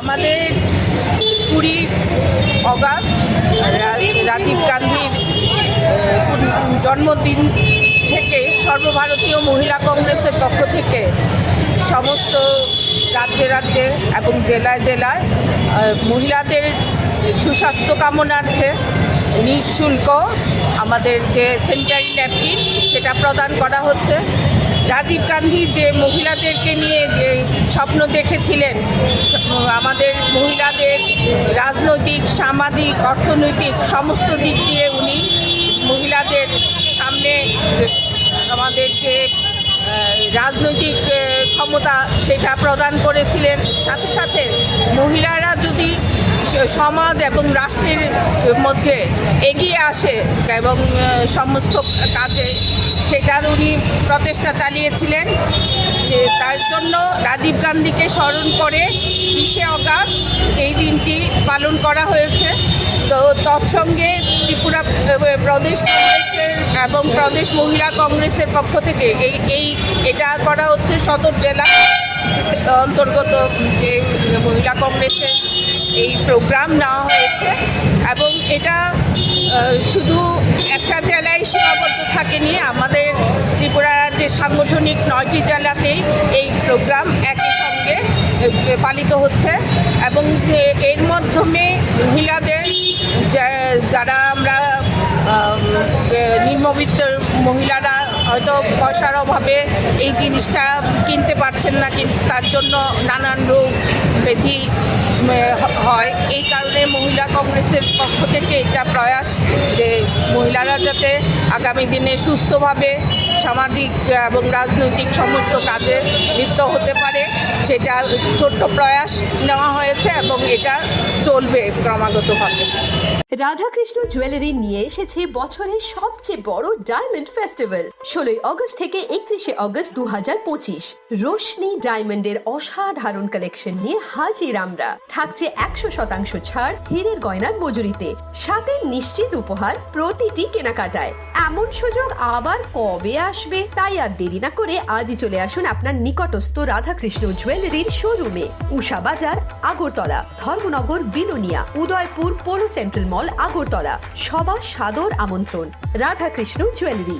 আমাদের কুড়ি অগাস্ট রাজীব গান্ধীর জন্মদিন থেকে সর্বভারতীয় মহিলা কংগ্রেসের পক্ষ থেকে সমস্ত রাজ্যে রাজ্যে এবং জেলায় জেলায় মহিলাদের সুস্বাস্থ্য কামনার্থে নিঃশুল্ক আমাদের যে সেন্টারি ন্যাপকিন, সেটা প্রদান করা হচ্ছে। রাজীব গান্ধী যে মহিলাদেরকে নিয়ে যে স্বপ্ন দেখেছিলেন, আমাদের মহিলাদের রাজনৈতিক, সামাজিক, অর্থনৈতিক সমস্ত দিক দিয়ে উনি মহিলাদের সামনে আমাদের যে রাজনৈতিক ক্ষমতা, সেটা প্রদান করেছিলেন। সাথে সাথে মহিলারা সমাজ এবং রাষ্ট্রের মধ্যে এগিয়ে আসে এবং সমস্ত কাজে সেটা উনি প্রচেষ্টা চালিয়েছিলেন যে তার জন্য রাজীব গান্ধীকে স্মরণ করে বিশে অগাস্ট এই দিনটি পালন করা হয়েছে। তো তৎসঙ্গে ত্রিপুরা প্রদেশ কংগ্রেসের এবং প্রদেশ মহিলা কংগ্রেসের পক্ষ থেকে এই এই, এটা করা হচ্ছে সদর জেলা অন্তর্গত যে মহিলা কংগ্রেসের প্রোগ্রাম নেওয়া হয়েছে এবং এটা শুধু একটা জেলায় সীমাবদ্ধ থাকেনি আমাদের ত্রিপুরা রাজ্যের সাংগঠনিক নয়টি জেলাতেই এই প্রোগ্রাম একই সঙ্গে পালিত হচ্ছে এবং এর মাধ্যমে মহিলাদের যারা আমরা আম, নিম্নবিত্ত মহিলারা হয়তো পয়সার অভাবে এই জিনিসটা কিনতে পারছেন না কিন্তু তার জন্য নানান রোগ ব্যাধি হয়। এই কারণে মহিলা কংগ্রেসের পক্ষ থেকে এটা প্রয়াস যে মহিলারা যাতে আগামী দিনে সুস্থভাবে সামাজিক এবং রাজনৈতিক সমস্ত কাজে লিপ্ত হতে সেটা ছোট্ট প্রয়াস নেওয়া হয়েছে এবং এটা চলবে ক্রমাগতভাবে রাধাকৃষ্ণ জুয়েলারি নিয়ে এসেছে বছরের সবচেয়ে বড় ডায়মন্ড ফেস্টিভ্যাল ষোলোই অগস্ট থেকে একত্রিশে অগস্ট দু হাজার পঁচিশ। রোশনি ডায়মন্ডের অসাধারণ কালেকশন নিয়ে হাজির আমরা। থাকছে একশো শতাংশ ছাড় হীরের গয়নার মজুরিতে। সাথে নিশ্চিত উপহার প্রতিটি কেনাকাটায়। এমন সুযোগ আবার কবে আসবে তাই আর দেরি না করে আজই চলে আসুন আপনার নিকটস্থ রাধাকৃষ্ণ জুয়েলারির শোরুমে Usha Bazar, Agartala, Dharmanagar, Belonia, Udaipur, Polo Central Mall, Agartala সবার সাদর আমন্ত্রণ, রাধাকৃষ্ণ জুয়েলারি।